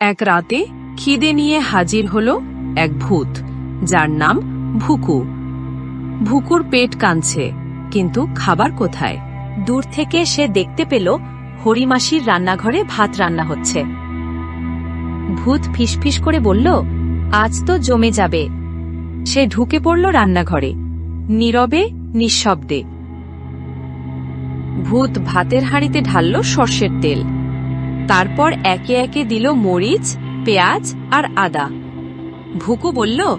এক রাতে খিদে নিয়ে হাজির হল এক ভূত, যার নাম ভুকু। ভুকুর পেট কাঁদছে, কিন্তু খাবার কোথায়? দূর থেকে সে দেখতে পেল হরিমাসির রান্নাঘরে ভাত রান্না হচ্ছে। ভূত ফিসফিস করে বলল, আজ তো জমে যাবে। সে ঢুকে পড়ল রান্নাঘরে, নীরবে, নিঃশব্দে। ভূত ভাতের হাঁড়িতে ঢালল সর্ষের তেল। তারপর একে একে দিল মরিচ, পেঁয়াজ আর আদা। ভুকু বলল,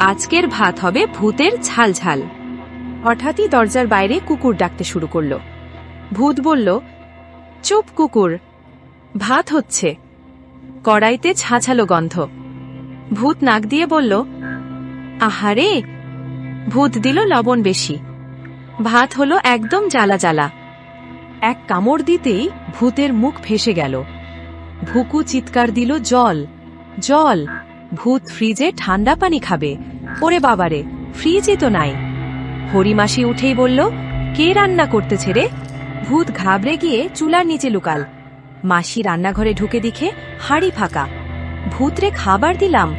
আজকের ভাত হবে ভূতের ঝাল ঝাল হঠাৎই দরজার বাইরে কুকুর ডাকতে শুরু করল। ভূত বলল, চুপ কুকুর, ভাত হচ্ছে। কড়াইতে ছাছালো গন্ধ। ভূত নাক দিয়ে বলল, আহারে, ভূত দিল লবণ বেশি। ভাত হলো একদম জ্বালা জ্বালা। এক কামড় দিতেই ভূতের মুখ ভেসে গেল। ভুকু চিৎকার দিল, জল জল, ভূত ফ্রিজে ঠান্ডা পানি খাবে। ওরে বাবারে ফ্রিজই তো নাই। হরিমাসি উঠেই বলল, কে রান্না করতেছে রে? ভূত ঘাবড়ে গিয়ে চুলার নিচে লুকাল। মাসি রান্নাঘরে ঢুকে দেখে হাড়ি ফাঁকা। ভূতরে খাবার দিলাম,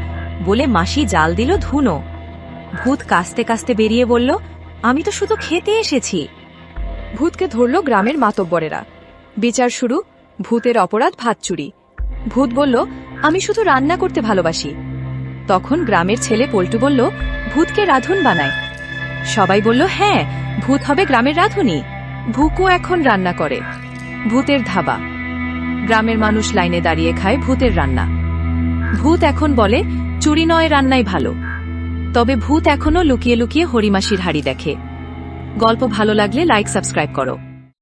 বলে মাসি জাল দিল ধুনো। ভূত কাস্তে কাস্তে বেরিয়ে বলল, আমি তো শুধু খেতে এসেছি। ভূতকে ধরল গ্রামের মাতব্বরেরা। বিচার শুরু, ভূতের অপরাধ ভাত চুরি ভূত বলল, আমি শুধু রান্না করতে ভালোবাসি। তখন গ্রামের ছেলে পল্টু বলল, ভূতকে রাধুন বানায় সবাই বলল হ্যাঁ ভূত হবে গ্রামের রাধুনি। ভুকু এখন রান্না করে। ভূতের ধাবা। গ্রামের মানুষ লাইনে দাঁড়িয়ে খায় ভূতের রান্না। ভূত এখন বলে, চুরি নয়, রান্নাই ভালো। তবে ভূত এখনও লুকিয়ে লুকিয়ে হরিমাসির হাড়ি দেখে। গল্প ভালো লাগলে লাইক সাবস্ক্রাইব করো।